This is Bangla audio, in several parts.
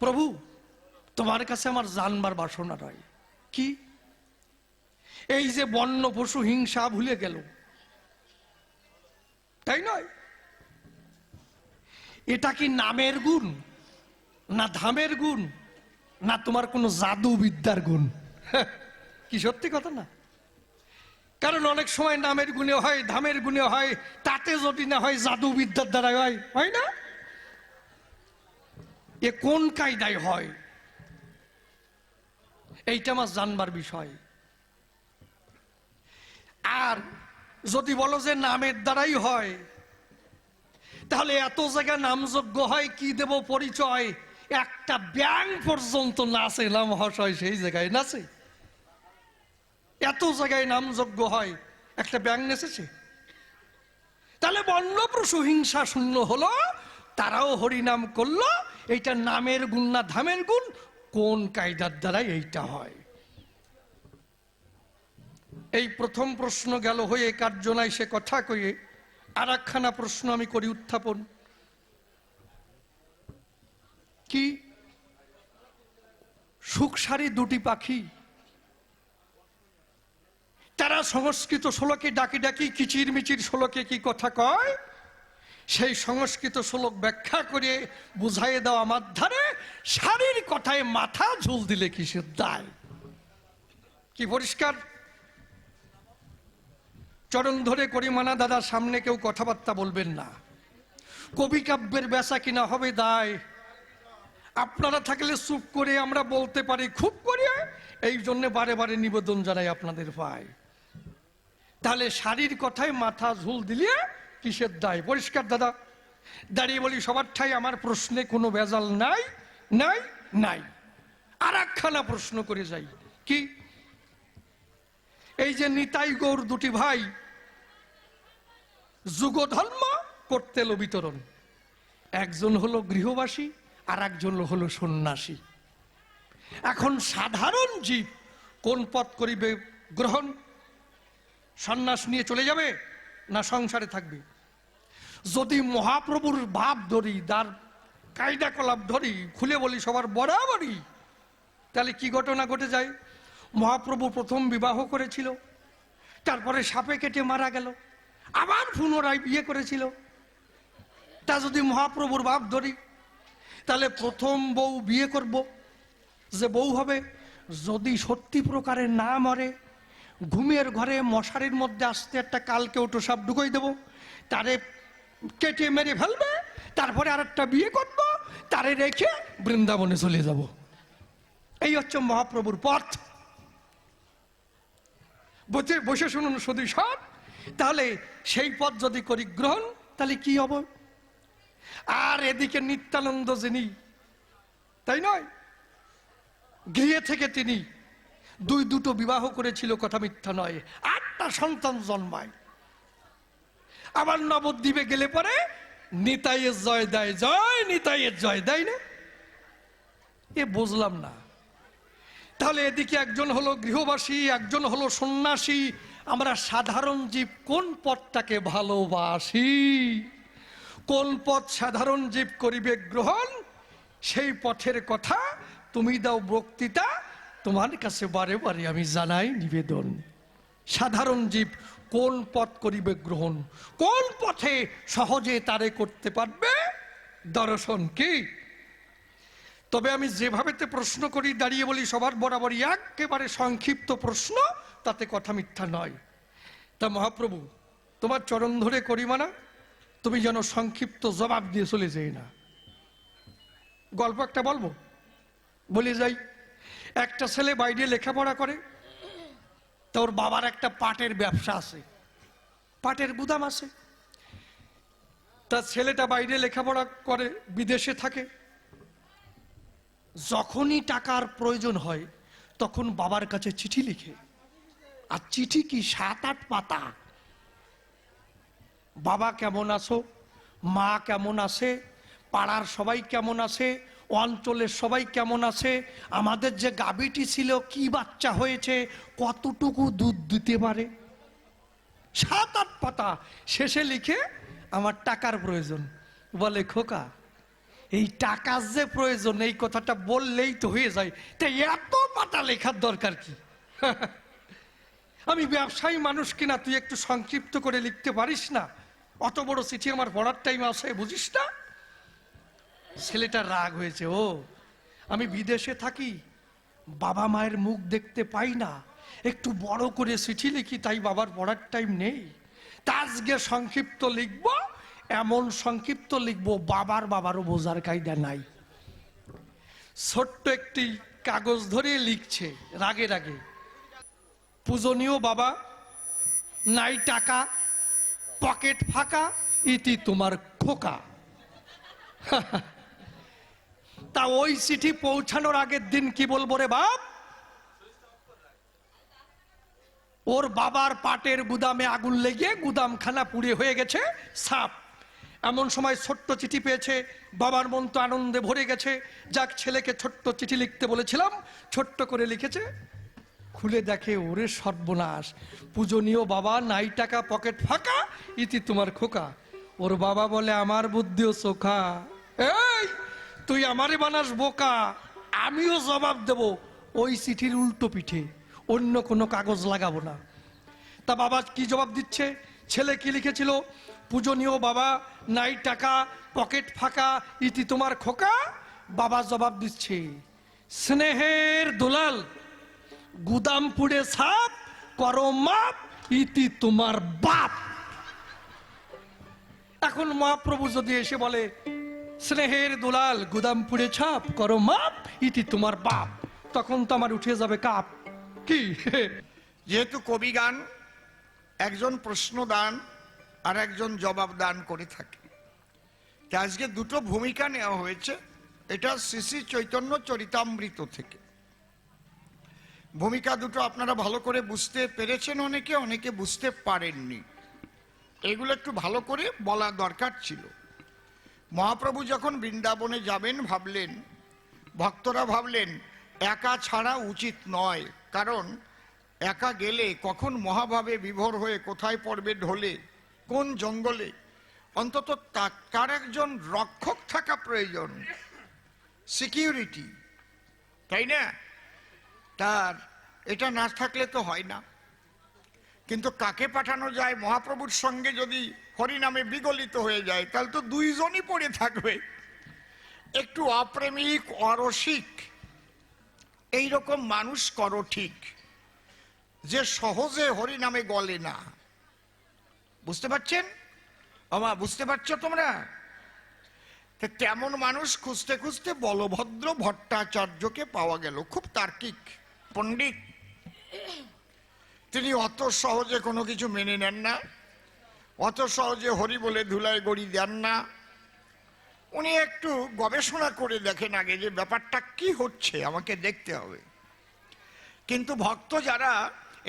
প্রভু, তোমার কাছে আমার জানবার বাসনা নয় কি? এই যে বন্য পশু হিংসা ভুলে গেল। তাই নয়? এটা কি নামের গুণ, না ধামের গুণ, না তোমার কোনো জাদু বিদ্যার গুণ? কি সত্যি কথা না? কারণ অনেক সময় নামের গুণে হয়, ধামের গুণে হয়, তাতে যদি না হয়, জাদু বিদ্যার দ্বারা হয় হয় না? এ কোন কায়দায় হয়? এইটা আমার জানবার বিষয়। আর যদি বলো যে নামের দ্বারাই হয়, তাহলে এত জায়গায় নামযোগ্য হয়, কি দেব পরিচয়? একটা ব্যাং পর্যন্ত নাচে না মহাশয়, সেই জায়গায় নাচে। এত জায়গায় নামযোগ্য হয়, একটা ব্যাং নেচেছে। তাহলে বন্যপ্রসু হিংসা শূন্য হলো, তারাও হরিনাম করল এইটা নামের গুণ না ধামের গুণ? কোন কায়দার দ্বারা এইটা হয়? এই প্রথম প্রশ্ন গেল হয়ে কার্যনায় সে কথা কয়ে? আর একখানা প্রশ্ন আমি করি উত্থাপন। কি? সুখসারি দুটি পাখি। তারা সংস্কৃত শ্লোকে ডাকি ডাকি, কিচির মিচির শ্লোকে কি কথা কয়? সেই সংস্কৃত শ্লোক ব্যাখ্যা করে বুঝাই দেওয়া মাধ্যারে শাড়ির কথায় মাথা ঝুল দিলে কিসের দায়? কি পরিষ্কার? চরণ ধরে করিমানা দাদার সামনে কেউ কথাবার্তা বলবেন না। কবি কাব্যের বেচা কিনা হবে দায়। আপনারা থাকলে চুপ করে আমরা বলতে পারি, খুব করে। এই জন্য বারে বারে নিবেদন জানাই আপনাদের পায় তাহলে শাড়ির কথায় মাথা ঝুল দিলে কিসের দায়? পরিষ্কার, দাদা। দাঁড়িয়ে বলি, সবার ঠাই আমার প্রশ্নে কোনো ভেজাল নাই নাই নাই। আর একখানা প্রশ্ন করে যাই। কি? এই যে নিতাই গৌর দুটি ভাই, যুগধর্ম করতে বিতরণ একজন হলো গৃহবাসী আর একজন হলো সন্ন্যাসী। এখন সাধারণ জীব কোন পথ করিবে গ্রহণ? সন্ন্যাস নিয়ে চলে যাবে? না সংসারে থাকবে। যদি মহাপ্রভুর ভাব ধরি, তার কায়দা কলাপ ধরি, খুলে বলি সবার বরাবরই, তাহলে কি ঘটনা ঘটে যায়? মহাপ্রভু প্রথম বিবাহ করেছিল, তারপরে সাপে কেটে মারা গেল, আবার পুনরায় বিয়ে করেছিল। তা যদি মহাপ্রভুর ভাব ধরি, তাহলে প্রথম বউ বিয়ে করব, যে বউ হবে, যদি সত্যি প্রকারে না মরে ঘুমের ঘরে মশারির মধ্যে আসতে একটা কালকে ওটো সব ঢুকোই দেবো, তারে কেটে মেরে ফেলবে, তারপরে আর একটা বিয়ে করব, তারে রেখে বৃন্দাবনে চলে যাব। এই হচ্ছে মহাপ্রভুর পথ। বসে বসে শুনুন শুধু সব। তাহলে সেই পথ যদি করি গ্রহণ, তাহলে কি হব? আর এদিকে নিত্যানন্দ যিনি, তাই নয়? গৃহে থেকে তিনি দুই দুটো বিবাহ করেছিল কথা মিথ্যা নয়। আটটা সন্তান জন্মায়। আবার নবদ্বীপে গেলে পরে নিতাইয়ের জয় দেয়, জয় নিতাইয়ের জয় দেয় না। এ বুঝলাম না। তাহলে এদিকে একজন হলো গৃহবাসী, একজন হলো সন্ন্যাসী। আমরা সাধারণ জীব কোন পথটাকে ভালোবাসি? কোন পথ সাধারণ জীব করিবে গ্রহণ? সেই পথের কথা তুমি দাও বক্তৃতা। তোমার কাছে বারে বারে আমি জানাই নিবেদন। সাধারণ জীব কোন পথ করিবে গ্রহণ? কোন পথে সহজে তারে করতে পারবে? দর্শন কি? তবে আমি যেভাবেতে প্রশ্ন করি, দাঁড়িয়ে বলি, সবার বরাবরই একেবারে সংক্ষিপ্ত প্রশ্ন, তাতে কথা মিথ্যা নয়। তা মহাপ্রভু, তোমার চরণ ধরে করি মানা, তুমি যেন সংক্ষিপ্ত জবাব দিয়ে চলে যাই না। গল্প একটা বলব? বলে যাই। একটা ছেলে বাইরে লেখাপড়া করে, তোর বাবার একটা পাটের ব্যবসা আছে। পাটের গুদাম আছে। তার ছেলেটা বাইরে লেখাপড়া করে, বিদেশে থাকে। যখনই টাকার প্রয়োজন হয়, তখন বাবার কাছে চিঠি লিখে। আর চিঠি কি সাত আট পাতা? বাবা কেমন আছো? মা কেমন আছে? পাড়ার সবাই কেমন আছে? অঞ্চলের সবাই কেমন আছে? আমাদের যে গাবিটি ছিল, কি বাচ্চা হয়েছে? কতটুকু দুধ দিতে পারে? সাত আট পাতা। শেষে লিখে আমার টাকার প্রয়োজন। বলে, খোকা, এই টাকার যে প্রয়োজন, এই কথাটা বললেই তো হয়ে যায়। তাই এত পাতা লেখার দরকার কি? আমি ব্যবসায়ী মানুষ কিনা, তুই একটু সংক্ষিপ্ত করে লিখতে পারিস না? অত বড় চিঠি আমার পড়ার টাইম আসে, বুঝিস না? ছেলেটা রাগ হয়েছে, ও, আমি বিদেশে থাকি, বাবা মায়ের মুখ দেখতে পাই না, একটু বড় করে চিঠি লিখি, তাই বাবার পড়ার টাইম নেই। তা সংক্ষিপ্ত লিখব, এমন সংক্ষিপ্ত লিখব, বাবার বাবারও বোঝার কায়দা নাই। ছোট্ট একটি কাগজ ধরে লিখছে, রাগে রাগে। পূজনীয় বাবা, নাই টাকা, পকেট ফাঁকা, ইতি তোমার খোকা। তা ওই চিঠি পৌঁছানোর আগের দিন কি বলব রে বাপ? ওর বাবার পাটের গুদামে আগুন লেগে গুদামখানা পুড়ে হয়ে গেছে, সাপ। এমন সময় ছোট্ট চিঠি পেয়েছে, বাবার মন তো আনন্দে ভরে গেছে। যাক, ছেলেকে ছোট্ট চিঠি লিখতে বলেছিলাম, ছোট্ট করে লিখেছে, খুলে দেখে ওরে সর্বনাশ। পূজনীয় বাবা, নাই টাকা, পকেট ফাঁকা, ইতি তোমার খোকা। ওর বাবা বলে, আমার বুদ্ধিও চোখা এই! তুই আমারে বানাস বোকা। আমিও জবাব দেব ওই চিঠির উল্টো পিঠে। অন্য কোনো কাগজ লাগাবো না। তা বাবা কি জবাব দিচ্ছে? ছেলে কি লিখেছিল? পূজনীয় বাবা, নাই টাকা, পকেট ফাঁকা, ইতি তোমার খোকা? বাবা জবাব দিচ্ছে, স্নেহের দুলাল গুদাম পুড়ে সাপ, করো মাপ, ইতি তোমার বাপ। এখন মহাপ্রভু যদি এসে বলে স্নেহের দুলাল গুদাম পুড়ে ছাপ, করো মাপ, ইতি তোমার বাপ। তখন তো আমার উঠে যাবে কাপ। কি? যেহেতু কবি গান, একজন প্রশ্ন দান আর একজন জবাব দান করে থাকে। আজকে দুটো ভূমিকা নেওয়া হয়েছে। এটা শ্রী চৈতন্য চরিতামৃত থেকে। ভূমিকা দুটো আপনারা ভালো করে বুঝতে পেরেছেন অনেকে অনেকে বুঝতে পারেননি। এগুলো একটু ভালো করে বলা দরকার ছিল। মহাপ্রভু যখন বৃন্দাবনে যাবেন, ভাবলেন, ভক্তরা ভাবলেন, একা ছাড়া উচিত নয়। কারণ, একা গেলে কখন মহাভাবে বিভোর হয়ে কোথায় পড়বে ঢলে, কোন জঙ্গলে? অন্তত তার একজন রক্ষক থাকা প্রয়োজন। সিকিউরিটি। তাই না? তার, এটা না থাকলে তো হয় না। কিন্তু কাকে পাঠানো যায়? মহাপ্রভুর সঙ্গে যদি হরিনামে বিগলিত হয়ে যায়, তাহলে তো দুইজনই পড়ে থাকবে। একটু অপ্রেমিক, অরসিক, এইরকম মানুষ করো ঠিক, যে সহজে হরিনামে গলে না। বুঝতে পারছেন? আমা বুঝতে পারছ তোমরা? তেমন মানুষ খুঁজতে খুঁজতে বলভদ্র ভট্টাচার্যকে পাওয়া গেল, খুব তার্কিক, পণ্ডিত। তিনি অত সহজে কোনো কিছু মেনে নেন না। অত সহজে হরি বলে ধুলায় গড়ি দেন না। উনি একটু গবেষণা করে দেখেন আগে যে ব্যাপারটা কি হচ্ছে, আমাকে দেখতে হবে। কিন্তু ভক্ত যারা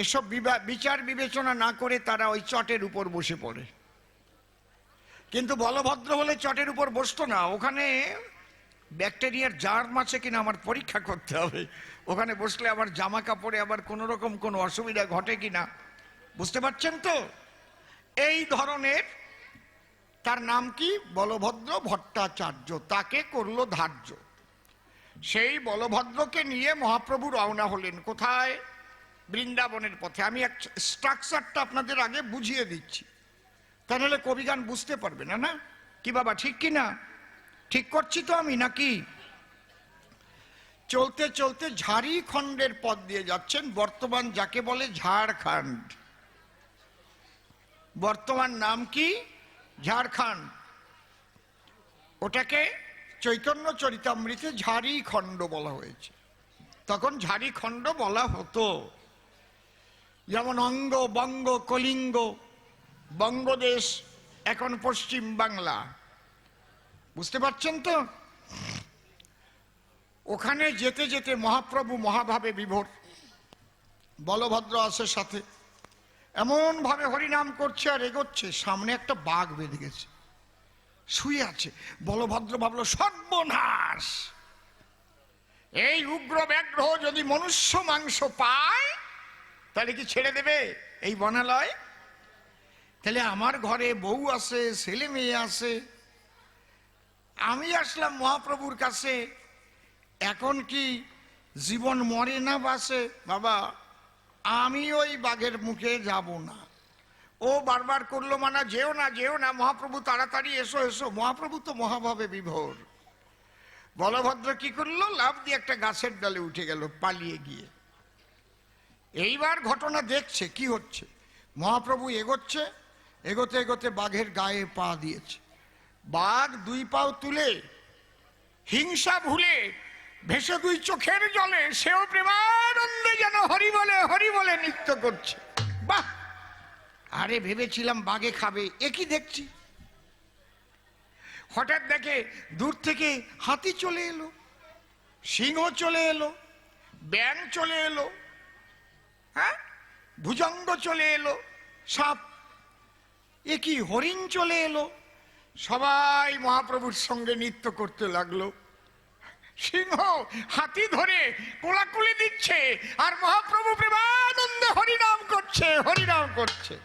এসব বিচার বিবেচনা না করে তারা ওই চটের উপর বসে পড়ে। কিন্তু বলভদ্র বলে চটের উপর বসতো না, ওখানে ব্যাকটেরিয়ার জার্ম আছে কিনা আমার পরীক্ষা করতে হবে। ওখানে বসলে আমার জামা কাপড়ে আবার কোনো রকম কোনো অসুবিধা ঘটে কিনা, বুঝতে পারছেন তো? এই ধরনের, তার নাম কি? বলভদ্র ভট্টাচার্য। তাকে করল ধার্য। সেই বলভদ্রকে নিয়ে মহাপ্রভু রওনা হলেন। কোথায়? বৃন্দাবনের পথে। আমি এক স্ট্রাকচারটা আপনাদের আগে বুঝিয়ে দিচ্ছি। তাহলে কবিগান বুঝতে পারবে না না? কি বাবা, ঠিক কি না? ঠিক করছি তো আমি, নাকি? চলতে চলতে ঝাড়ি ঝাড়িখণ্ডের পথ দিয়ে যাচ্ছেন। বর্তমান যাকে বলে ঝাড়খণ্ড। বর্তমান নাম কি? ঝাড়খণ্ড। ওটাকে চৈতন্য চরিতামৃতে ঝাড়িখণ্ড বলা হয়েছে। তখন ঝাড়িখণ্ড বলা হতো। যেমন অঙ্গ, বঙ্গ, কলিঙ্গ, বঙ্গদেশ, এখন পশ্চিম বাংলা। বুঝতে পারছেন তো? ওখানে যেতে যেতে মহাপ্রভু মহাভাবে বিভোর। বলভদ্র আছে সাথে। এমন ভাবে হরিনাম করছে আর এগোচ্ছে, সামনে একটা বাঘ বেঁধে গেছে। শুয়ে আছে। বলভদ্র ভাবলো, সর্বনাশ! এই উগ্র ব্যাঘ্র যদি মনুষ্য মাংস পায়, তাহলে কি ছেড়ে দেবে এই বনালয়? তাহলে আমার ঘরে বউ আছে, ছেলে মেয়ে আছে। আমি আসলাম মহাপ্রভুর কাছে। এখন কি জীবন মরে না বাসে? বাবা আমি ওই বাঘের মুখে যাব না। ও বারবার করল, মানা, যেও না যেও না, মহাপ্রভু, তাড়াতাড়ি এসো এসো। মহাপ্রভু তো মহাভাবে বিভোর। বলভদ্র কি করল? লাভ দিয়ে একটা গাছের ডালে উঠে গেল, পালিয়ে গিয়ে। এইবার ঘটনা দেখছে, কি হচ্ছে? মহাপ্রভু এগোচ্ছে, এগোতে এগোতে বাঘের গায়ে পা দিয়েছে। বাঘ দুই পাও তুলে হিংসা ভুলে ভেসে দুই চোখের জলে সেও প্রেমানন্দে যেন হরি বলে হরি বলে নৃত্য করছে। বাহ! আরে ভেবেছিলাম বাঘে খাবে, এ কি দেখছি? হঠাৎ দেখে দূর থেকে হাতি চলে এলো, সিংহ চলে এলো ব্যাং চলে এলো হ্যাঁ? ভুজঙ্গ চলে এলো, সাপ, এ কি হরিণ চলে এলো? সবাই মহাপ্রভুর সঙ্গে নৃত্য করতে লাগল। সিংহ হাতি ধরে কোলাকুলি দিচ্ছে আর মহাপ্রভু প্রেমানন্দে হরিনাম করছে হরিনাম করছে।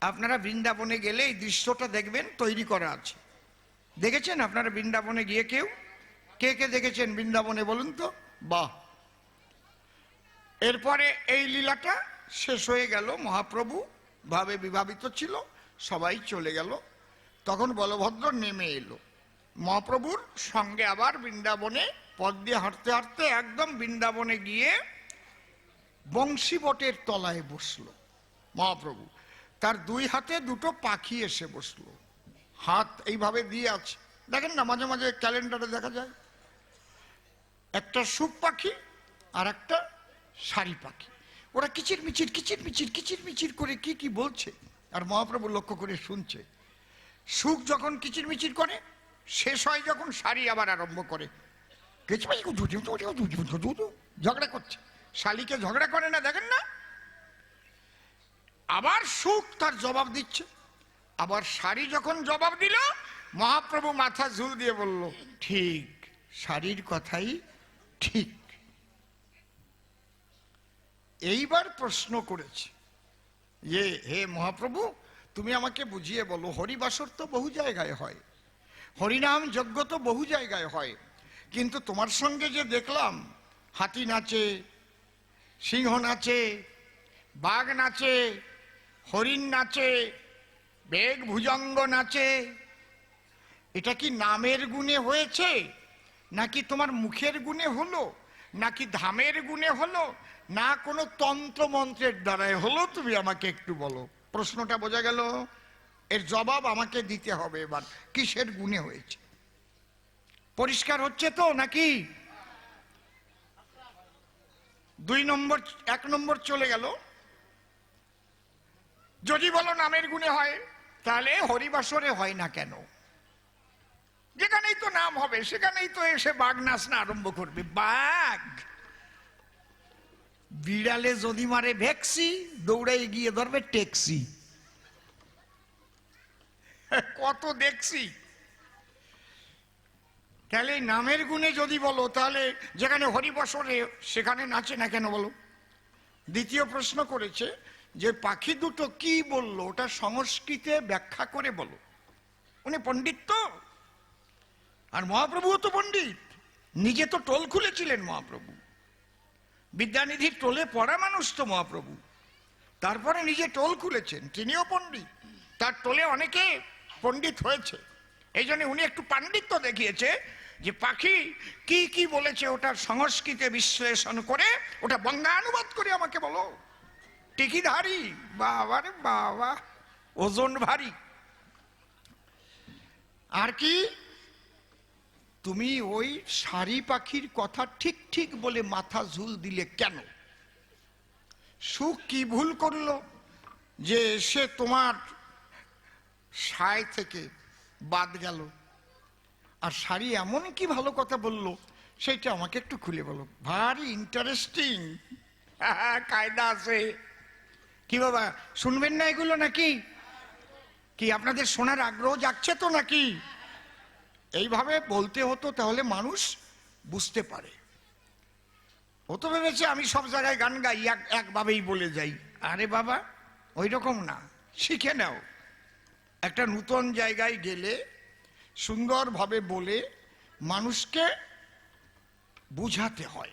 আপনারা বৃন্দাবনে গেলে এই দৃশ্যটা দেখবেন, তৈরি করা আছে। দেখেছেন আপনারা বৃন্দাবনে গিয়ে কেউ? কে কে দেখেছেন বৃন্দাবনে বলুন তো? বাহ! এরপরে এই লীলাটা শেষ হয়ে গেল, মহাপ্রভু ভাবে বিভাবিত ছিল, সবাই চলে গেল। তখন বলভদ্র নেমে এলো। মহাপ্রভুর সঙ্গে আবার বৃন্দাবনে পথ দিয়ে হাঁটতে হাঁটতে একদম বৃন্দাবনে গিয়ে বংশীবটের তলায় বসল মহাপ্রভু। তার দুই হাতে দুটো পাখি এসে বসল। হাত এইভাবে দিয়ে আছে। দেখেন না, মাঝে মাঝে ক্যালেন্ডারে দেখা যায়। একটা সুখ পাখি আর একটা শাড়ি পাখি। ওরা কিচির মিচির কিচির মিচির কিচির মিচির করে কি কি বলছে? আর মহাপ্রভু লক্ষ্য করে শুনছে। সুখ যখন কিচির মিচির করে শেষ হয় যখন শাড়ি আবার আরম্ভ করে। ঝগড়া করছে। শালিকে ঝগড়া করে না, দেখেন না? আবার সুখ তার জবাব দিচ্ছে। আবার শাড়ি যখন জবাব দিল, মহাপ্রভু মাথা ঝুল দিয়ে বলল, ঠিক, শাড়ির কথাই ঠিক। এইবার প্রশ্ন করেছে যে হে মহাপ্রভু, তুমি আমাকে বুঝিয়ে বলো, হরিবাসর তো বহু জায়গায় হয়। হরিনাম যজ্ঞ তো বহু জায়গায় হয়। কিন্তু তোমার সঙ্গে যে দেখলাম, হাতি নাচে, সিংহ নাচে, বাঘ নাচে, হরিণ নাচে, বেগ ভুজঙ্গ নাচে, এটা কি নামের গুণে হয়েছে? নাকি তোমার মুখের গুণে হলো? নাকি ধামের গুণে হলো? না কোনো তন্ত্র মন্ত্রের দ্বারাই হলো? তুমি আমাকে একটু বলো। প্রশ্নটা বোঝা গেল? এর জবাব আমাকে দিতে হবে এবার। কিসের গুণে হয়েছে? পরিষ্কার হচ্ছে তো নাকি? দুই নম্বর, এক নম্বর চলে গেল। যদি বলো নামের গুণে হয়, তাহলে হরিবাসরে হয় না কেন? যেখানেই তো নাম হবে, সেখানেই তো এসে বাঘ নাচনা আরম্ভ করবে। বাঘ! বিড়ালে যদি মারে ভেক্সি দৌড়াই গিয়ে ধরবে ট্যাক্সি কত দেখছি। তাহলে নামের গুণে যদি বলো, তাহলে যেখানে হরিবসরে, সেখানে নাচে না কেন বলো? দ্বিতীয় প্রশ্ন করেছে যে পাখি দুটো কি বলল, ওটা সংস্কৃতে ব্যাখ্যা করে বলো। উনি পণ্ডিত তো। আর মহাপ্রভুও তো পণ্ডিত। নিজে তো টোল খুলেছিলেন মহাপ্রভু। বিদ্যানিধির টোলে পড়া মানুষ তো মহাপ্রভু। তারপরে নিজে টোল খুলেছেন, তিনিও পণ্ডিত। তার টোলে অনেকে পণ্ডিত হয়েছে। এই জন্য উনি একটু পাণ্ডিত্য দেখিয়েছে যে পাখি কি কি বলেছে ওটার সংস্কৃতে বিশ্লেষণ করে, ওটা বঙ্গানুবাদ করে আমাকে বলো। টিকিধারী বাবা রে বাবা ওজন ভারী আর কি? তুমি ওই শাড়ি পাখির কথা ঠিক ঠিক বলে মাথা ঝুল দিলে কেন? সুখ কি ভুল করল যে সে তোমার সায় থেকে বাদ গেল। আর শাড়ি এমন কি ভালো কথা বলল সেটা আমাকে একটু খুলে বলো। ভারী ইন্টারেস্টিং কায়দা আছে। কি বাবা শুনবেন না এগুলো নাকি? কি আপনাদের শোনার আগ্রহ যাচ্ছে তো নাকি? এইভাবে বলতে হতো তাহলে মানুষ বুঝতে পারে। ও তো ভেবেছে আমি সব জায়গায় গান গাই এক একভাবেই বলে যাই। আরে বাবা ওই রকম না। শিখে নাও। একটা নূতন জায়গায় গেলে সুন্দরভাবে বলে মানুষকে বুঝাতে হয়।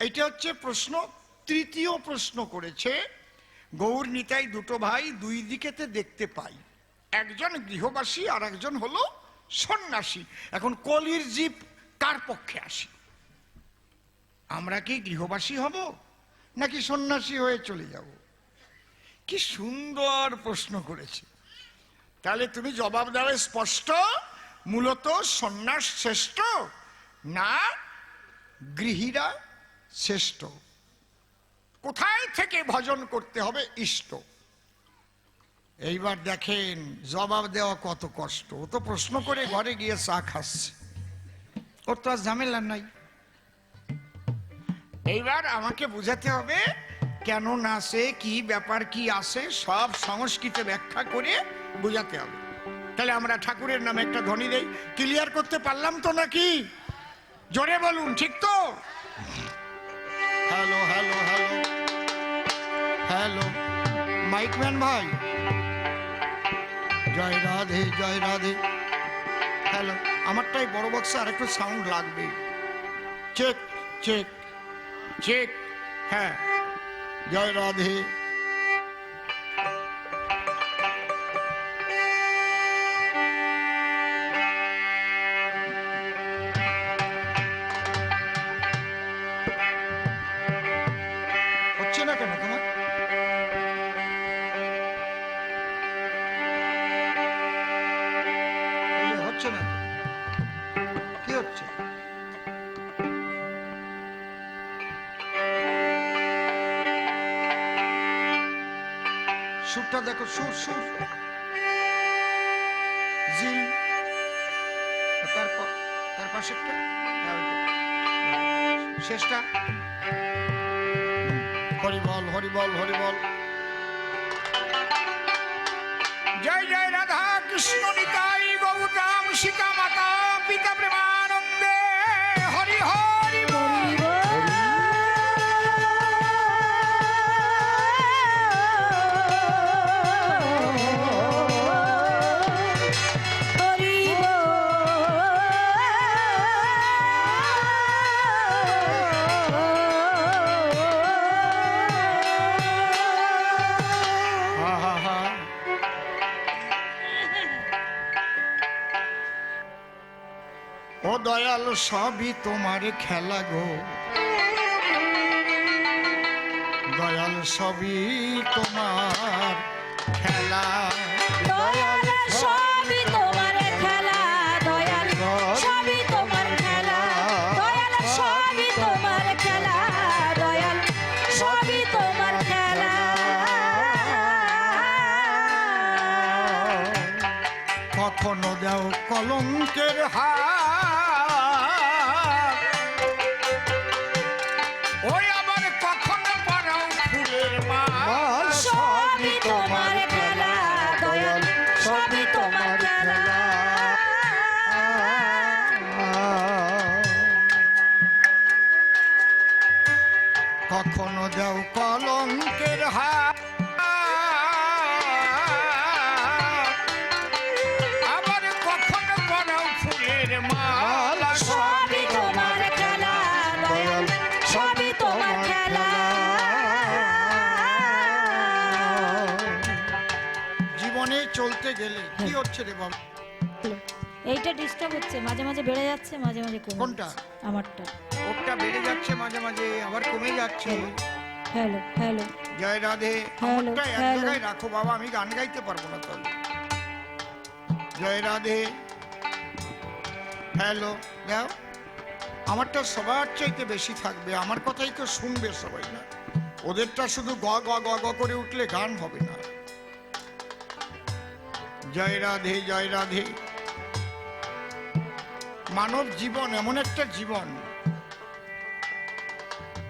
এটা হচ্ছে প্রশ্ন। তৃতীয় প্রশ্ন করেছে, গৌর নিতাই দুটো ভাই দুই দিকেতে দেখতে পাই। একজন গৃহবাসী আর একজন হলো সন্ন্যাসী। এখন কলির জীব কার পক্ষে আসি? আমরা কি গৃহবাসী হব নাকি সন্ন্যাসী হয়ে চলে যাব? কি সুন্দর প্রশ্ন করেছে। তাহলে তুমি জবাব দেওয়া স্পষ্ট, মূলত সন্ন্যাস শ্রেষ্ঠ না গৃহীরা শ্রেষ্ঠ? কোথায় থেকে ভজন করতে হবে ইষ্ট? এইবার দেখেন, জবাব দেওয়া কত কষ্ট। ও তো প্রশ্ন করে ঘরে গিয়ে চা খাচ্ছে। ওর তো আর ঝামেলা নাই। এইবার আমাকে বুঝাতে হবে কেন নাচে কি ব্যাপার, কি আসে সব সংস্কৃতে ব্যাখ্যা করে বুঝাতে হবে। তাহলে আমরা ঠাকুরের নামে একটা ধ্বনি দেই। ক্লিয়ার করতে পারলাম তো নাকি? জোরে বলুন, ঠিক তো? Hello hello hello hello mic man ভাই। জয় রাধে জয় রাধে। হ্যালো আমারটাই বড় বক্সে আর একটু সাউন্ড লাগবে। চেক চেক চেক হ্যাঁ। জয় রাধে সুরটা দেখো, সুর সুর। জিল। তারপর তার পাশেরটা। শেষটা। হরিবল হরিবল হরিবল। জয় জয়, রাধা কৃষ্ণ নিতাই গৌরাম সীতা মাতা পিতা প্রেমানন্দে। ও দয়াল সবই তোমার খেলা গো। দয়াল সবই তোমার খেলা। দয়াল সবই তোমার খেলা। দয়াল সবই তোমার খেলা। দয়াল সবই তোমার খেলা। দয়াল সবই তোমার খেলা। কখনো দেও কলঙ্কের হার। চলতে গেলে কি হচ্ছে রে বাবা? এইটা ডিস্টার্ব হচ্ছে মাঝে মাঝে বেড়ে যাচ্ছে মাঝে মাঝে কমে কোনটা? যাচ্ছে। আমারটা। ওটা বেড়ে যাচ্ছে মাঝে মাঝে আবার কমে যাচ্ছে। Hello hello. জয় রাধে হ্যালো, আমারটা এক হ্যালো। জায়গায় রাখো বাবা আমি গান গাইতে পারব না তাহলে জয় রাধে। হ্যালো দাও। আমারটা সবার চাইতে বেশি থাকবে আমার কথাই তো শুনবে সবাই না। ওদেরটা শুধু গ গ গ গ করে উঠলে গান হবে না। জয় রাধে জয় রাধে। মানব জীবন এমন একটা জীবন।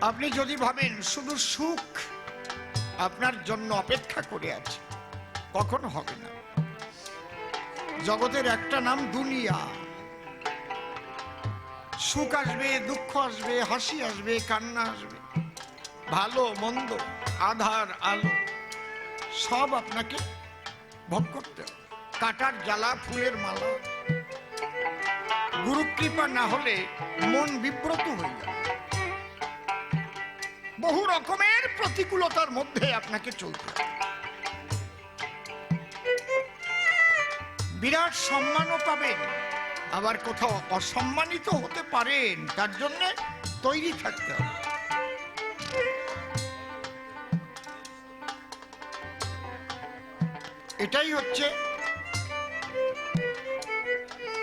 আপনি যদি ভাবেন শুধু সুখ আপনার জন্য অপেক্ষা করে আছে, কখনো হবে না? জগতের একটা নাম দুনিয়া। সুখ আসবে, দুঃখ আসবে, হাসি আসবে, কান্না আসবে। ভালো, মন্দ, আধার, আলো, সব আপনাকে ভোগ করতে হবে। কাটার জ্বালা, ফুলের মালা। গুরু কৃপা না হলে মন বিব্রত হয়ে যাবে বহু রকমের প্রতিকূলতার মধ্যে আপনাকে চলতে বিরাট সম্মানও পাবেন, আবার কোথাও অসম্মানিত হতে পারেন, তার জন্য তৈরি থাকতে হবে। এটাই হচ্ছে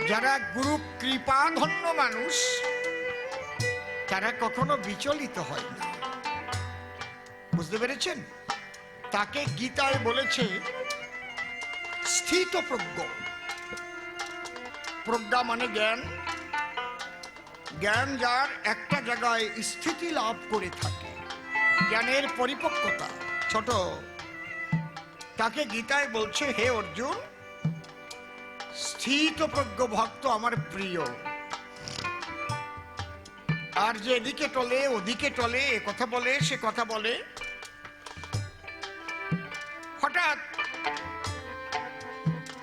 যারা গুরু কৃপাধন্য মানুষ, তারা কখনো বিচলিত হয় না। বুঝতে পেরেছেন? তাকে গীতায় বলেছে স্থিত প্রজ্ঞ। প্রজ্ঞা মানে জ্ঞান। জ্ঞান যার একটা জায়গায় স্থিতি লাভ করে থাকে। জ্ঞানের পরিপক্কতা। ছোট, তাকে গীতায় বলছে, হে অর্জুন স্থিত প্রজ্ঞ ভক্ত আমার প্রিয়। আর যে এদিকে টলে, ওদিকে টলে, এ কথা বলে, সে কথা বলে। হঠাৎ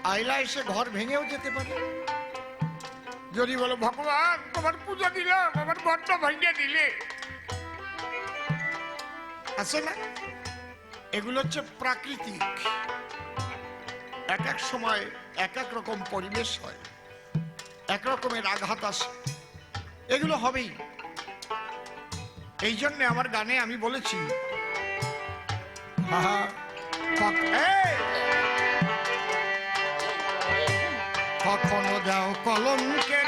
আইলা এসে ঘর ভেঙেও যেতে পারে। যদি বলো, ভগবান, তোমার পূজা দিলাম, আমার ঘরটা ভেঙে দিলে। আছে না? এগুলো হচ্ছে প্রাকৃতিক। এক এক সময় এক এক রকম পরিবেশ হয়, এক রকমের আঘাত আসে। এগুলো হবেই। এই জন্যে আমার গানে আমি বলেছি কখনো দাও কলঙ্কের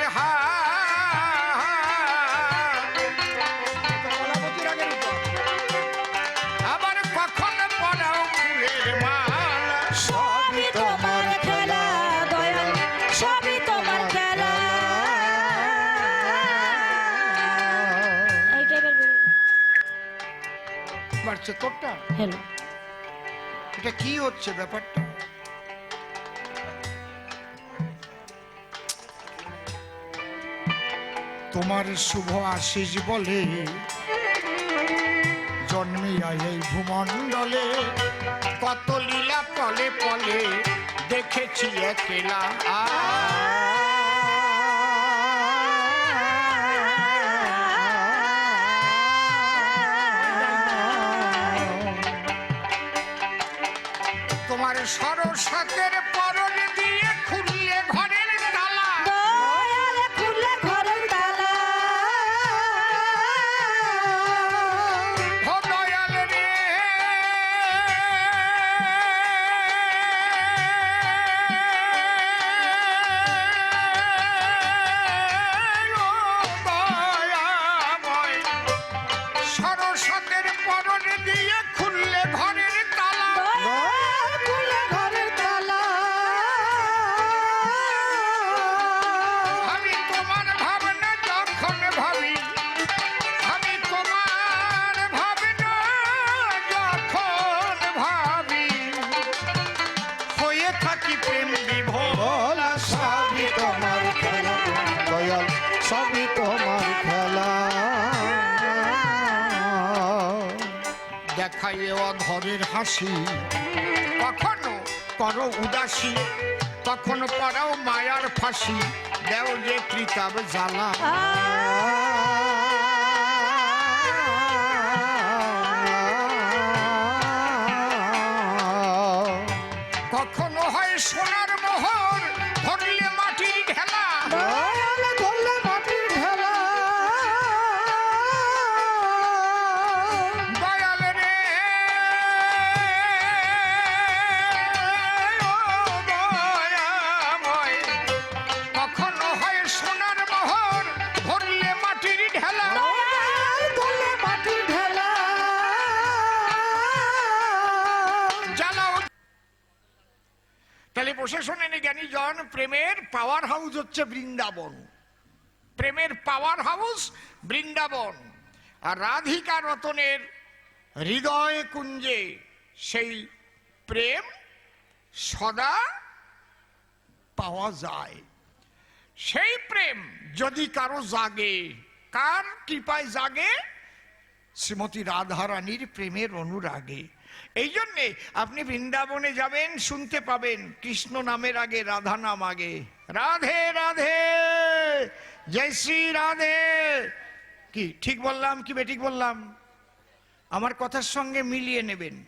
বাড়ছে তোরটা? হ্যালো। এটা কি হচ্ছে ব্যাপারটা? তোমার শুভ আশিস বলে জন্মিয়া এই ভূমণ্ডলে। কত লীলা পলে পলে দেখেছি একেলা। তোমার সরসাতের এ অধরের হাসি। কখনো করো উদাসী, কখনো পড়াও মায়ার ফাঁসি। দেও যে কৃতাব জ্বালা। কখনো হয় সোনার বসে জন, প্রেমের পাওয়ার হাউস হচ্ছে বৃন্দাবন। প্রেমের পাওয়ার হাউস বৃন্দাবন। আর রাধিকা রতনের হৃদয় কুঞ্জে সেই প্রেম সদা পাওয়া যায়। সেই প্রেম যদি কারও জাগে, কার কৃপায় জাগে? শ্রীমতী রাধারানীর প্রেমের অনুরাগে। এই জন্যে আপনি বৃন্দাবনে যাবেন, শুনতে পাবেন কৃষ্ণ নামের আগে, রাধা নাম আগে। রাধে রাধে, জয় শ্রী রাধে। কি, ঠিক বললাম কি বেঠিক বললাম? আমার কথার সঙ্গে মিলিয়ে নেবেন।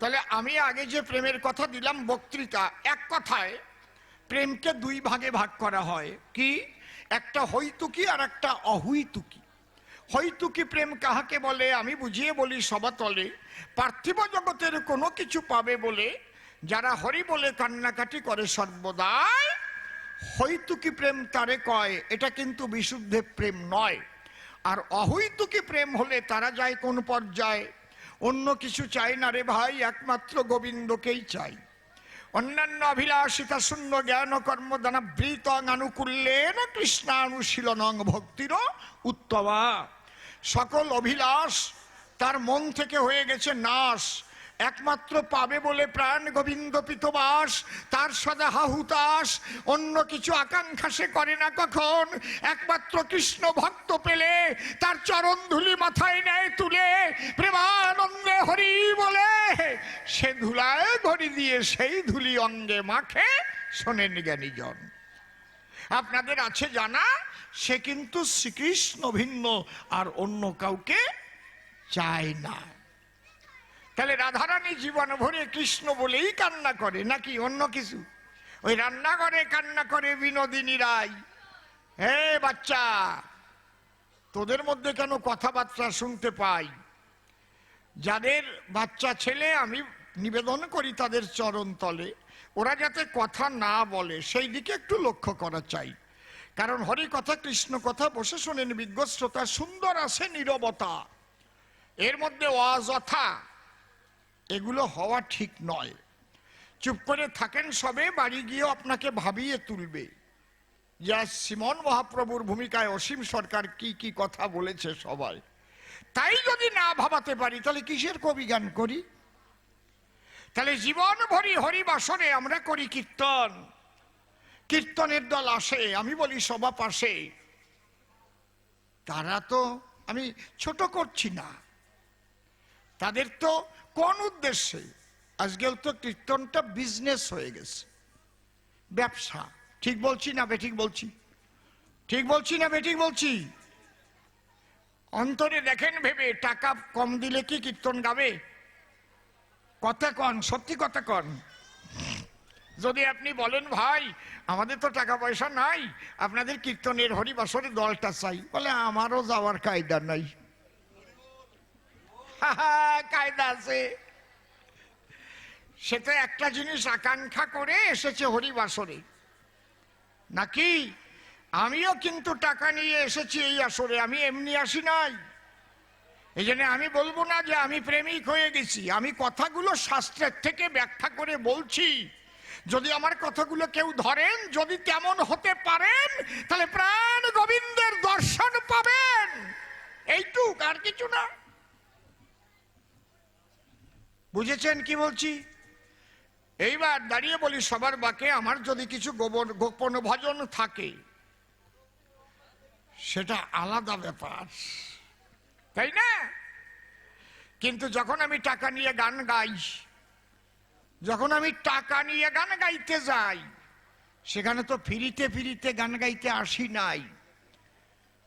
তাহলে আমি আগে যে প্রেমের কথা দিলাম বক্তৃতা, এক কথায় প্রেমকে দুই ভাগে ভাগ করা হয়। কি? একটা হইতুকি আর একটা অহুইতুকি হইতুকি প্রেম কাহাকে বলে? আমি বুঝিয়ে বলি সবাতলে পার্থিব জগতের কোনো কিছু পাবে বলে, যারা হরি বলে কান্নাকাটি করে সর্বদাই হইতুকি প্রেম তারে কয়? এটা কিন্তু বিশুদ্ধে প্রেম নয়। আর অহৈতুকি প্রেম হলে তারা যায় কোন পর্যায়ে? অন্য কিছু চাই না রে ভাই, একমাত্র গোবিন্দকেই চাই। অন্যান্য অভিলাষিতা শূন্য জ্ঞান কর্ম দানাবৃত আনুকূল্যেন কৃষ্ণানুশীলনং ভক্তির উত্তমা। সকল অভিলাষ তার মন থেকে হয়ে গেছে নাশ। একমাত্র পাবে বলে প্রাণ গোবিন্দ পিতবাস, তার সদা হাহুতাস অন্য কিছু আকাঙ্ক্ষা সে করে না কখন? একমাত্র কৃষ্ণ ভক্ত পেলে, তার চরণ ধুলি মাথায় নেয় তুলে, প্রেমানন্দে হরি বলে, সে ধুলায় ঘড়ি দিয়ে সেই ধুলি অঙ্গে মাখে, শোনেন জ্ঞানীজন। আপনাদের আছে জানা সে কিন্তু শ্রীকৃষ্ণ ভিন্ন, আর অন্য কাউকে চায় না। তাহলে রাধারানী জীবন ভরে কৃষ্ণ বলেই কান্না করে, নাকি অন্য কিছু? ওই রান্নাঘরে কান্না করে বিনোদিনী রায়। হে বাচ্চা, তোদের মধ্যে কেন কথাবার্তা শুনতে পাই? যাদের বাচ্চা ছেলে, আমি নিবেদন করি তাদের চরণ তলে। ওরা যাতে কথা না বলে, সেই দিকে একটু লক্ষ্য করা চাই। কারণ হরি কথা, কৃষ্ণ কথা, বসে শোনেন বিজ্ঞ শ্রোতা সুন্দর আছে নীরবতা। এর মধ্যে অযথা, এগুলো হওয়া ঠিক নয়। চুপ করে থাকেন সবে, বাড়ি গিয়ে আপনাকে ভাবিয়ে তুলবে। যা সিমন মহাপ্রভুর ভূমিকায় অসীম সরকার কি কি কথা বলেছে সবাই। তাই যদি না ভাবাতে পারি, তাহলে কিসের কবি গান করি? তাহলে জীবন ভরি হরি বাসনে আমরা করি কীর্তন। কীর্তনের দল আসে, আমি বলি সবা পাশে। তারা তো আমি ছোট করছি না। তাদের তো কোন উদ্দেশ্যে? আজকাল তো কীর্তনটা বিজনেস হয়ে গেছে। ব্যবসা, ঠিক বলছি না বেঠিক বলছি? ঠিক বলছি না বেঠিক বলছি? অন্তরে দেখেন ভেবে টাকা কম দিলে কি কীর্তন গাবে? কথা কন, সত্যি কথা কন। যদি আপনি বলেন, ভাই, আমাদের তো টাকা পয়সা নাই, আপনাদের কীর্তনের হরিবাসরে দলটা চাই। বলে, আমারও যাওয়ার কায়দা নাই। কায়দা আছে। সে তো একটা জিনিস আকাঙ্ক্ষা করে এসেছে হরিবাসরে। নাকি আমিও কিন্তু টাকা নিয়ে এসেছি এই আসরে, আমি এমনি আসি নাই। এই আমি বলব না যে আমি প্রেমিক হয়ে গেছি, আমি কথাগুলো শাস্ত্রের থেকে ব্যাখ্যা করে বলছি। যদি আমার কথাগুলো কেউ ধরেন, যদি তেমন হতে পারেন, তাহলে প্রাণ গোবিন্দের দর্শন পাবেন। এইটুক, আর কিছু না। বুঝেছেন কি বলছি? এইবার দাঁড়িয়ে বলি সবার বাকে, আমার যদি কিছু গোপন গোপন ভজন থাকে, সেটা আলাদা ব্যাপার। তাই না? কিন্তু যখন আমি টাকা নিয়ে গান গাই যখন আমি টাকা নিয়ে গান গাইতে যাই, সেখানে তো ফিরিতে ফিরিতে গান গাইতে আসি নাই।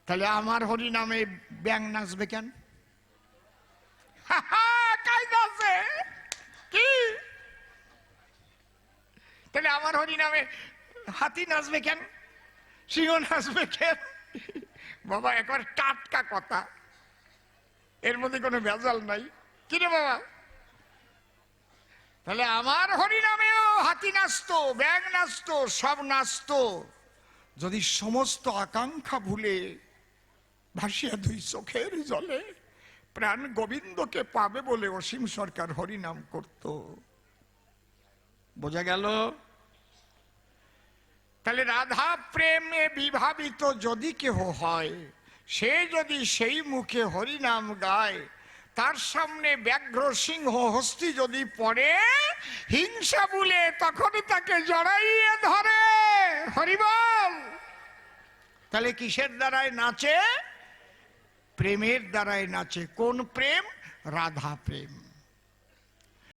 তাহলে আমার হরি নামে ব্যাং নাচবে কেন? কি? তাহলে আমার হরি নামে হাতি নাচবে কেন? সিংহ নাচবে কেন? বাবা, একবার টাটকা কথা। এর মধ্যে কোনো ভেজাল নাই। কিরে বাবা? তাহলে আমার হরি নামেও হাতি নাচতো ব্যাং নাচতো, সব নাচতো। যদি সমস্ত আকাঙ্ক্ষা ভুলে, ভাসিয়া দুই চোখের জলে প্রাণ গোবিন্দকে পাবে বলে অসীম সরকার হরিনাম করত। বোঝা গেল? তাহলে রাধা প্রেমে বিভাবিত যদি কেহ হয়, সে যদি সেই মুখে হরিনাম গায় তার সামনে ব্যাঘ্র সিংহ হস্তি যদি পড়ে, হিংসা বলে তখন তাকে জড়াইয়ে ধরে। হরিবল তাহলে কিসের দ্বারায় নাচে? প্রেমের দ্বারায় নাচে। কোন প্রেম? রাধা প্রেম।